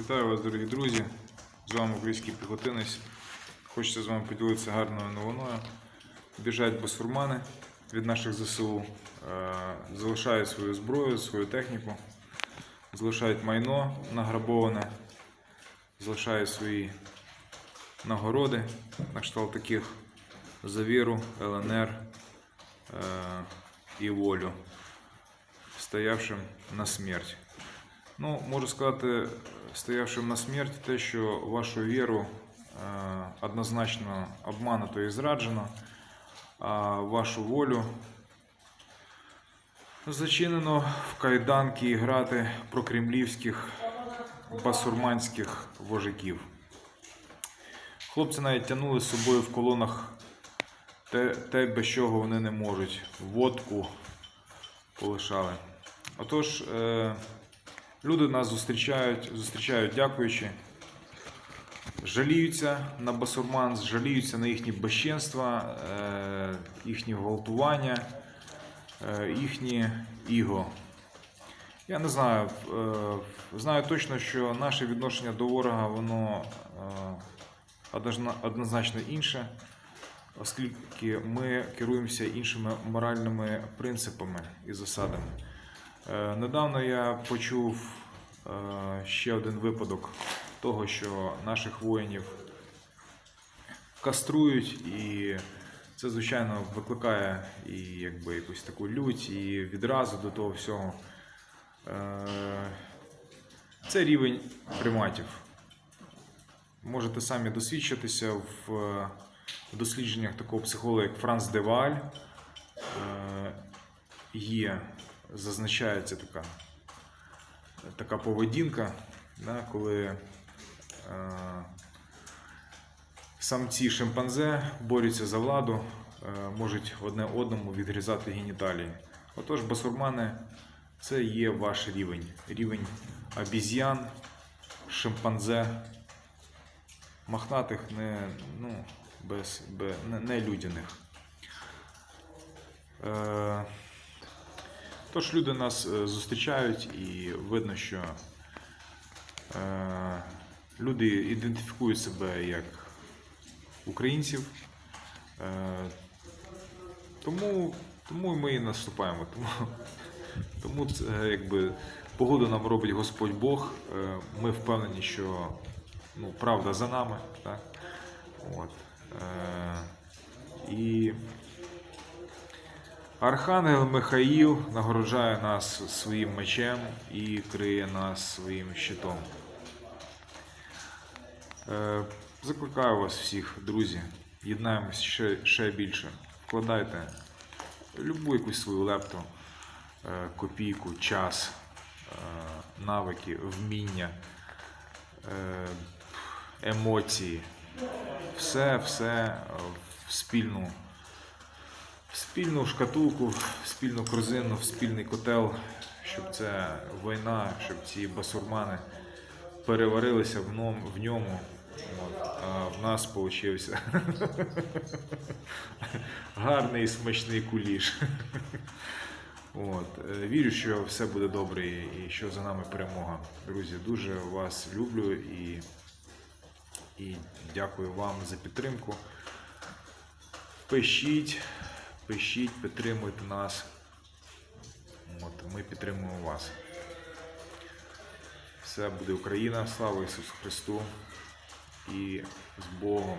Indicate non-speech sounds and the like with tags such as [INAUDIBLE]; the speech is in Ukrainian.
Вітаю вас, дорогі друзі! З вами український піхотинець. Хочеться з вами поділитися гарною новиною. Біжать басурмани від наших ЗСУ, е, залишають свою зброю, свою техніку, залишають майно награбоване, залишають свої нагороди на кшталт таких за віру, ЛНР е, і волю, стоявшим на смерть. Ну, можу сказати, стоявшим на смерть, те, що вашу віру е, однозначно обмануто і зраджено, а вашу волю зачинено в кайданки і грати прокремлівських басурманських вожаків. Хлопці навіть тягнули з собою в колонах те, те, без чого вони не можуть. Водку полишали. Отож, е, люди нас зустрічають, зустрічають дякуючи, жаліються на басурман, жаліються на їхні безчинства, е, їхні гвалтування, е, їхні іго. Я не знаю, е, знаю точно, що наше відношення до ворога воно однозначно інше, оскільки ми керуємося іншими моральними принципами і засадами. Е, Недавно я почув е, ще один випадок того, що наших воїнів каструють, і це, звичайно, викликає і якби якусь таку лють, і відразу до того всього. Е, Це рівень приматів. Можете самі досвідчитися в дослідженнях такого психолога, як Франц Деваль. Є, зазначається така, така поведінка, да, коли е, самці шимпанзе борються за владу, е, можуть одне одному відрізати геніталії. Отож, басурмани це є ваш рівень. Рівень обіз'ян, шимпанзе, мохнатих, не, ну, без, без, не, не людяних. Е, Тож люди нас е, зустрічають і видно, що е, люди ідентифікують себе як українців. Е, тому, тому ми і наступаємо. Тому, тому це якби погоду нам робить Господь Бог. Е, ми впевнені, що ну, правда за нами. Так? От. Архангел Михаїл нагороджає нас своїм мечем і криє нас своїм щитом. Е, Закликаю вас всіх, друзі, єднаємось ще, ще більше. Вкладайте любу якусь свою лепту, е, копійку, час, е, навики, вміння, емоції. Все, все в спільну в спільну шкатулку, в спільну корзину, в спільний котел, щоб ця війна, щоб ці басурмани переварилися в ньому. В ньому. От, а в нас получився [LAUGHS] гарний і смачний куліш. От, е, вірю, що все буде добре і що за нами перемога. Друзі, дуже вас люблю і, і дякую вам за підтримку. Пишіть, пишіть, підтримуйте нас. От, ми підтримуємо вас. Все буде Україна, слава Ісусу Христу і з Богом.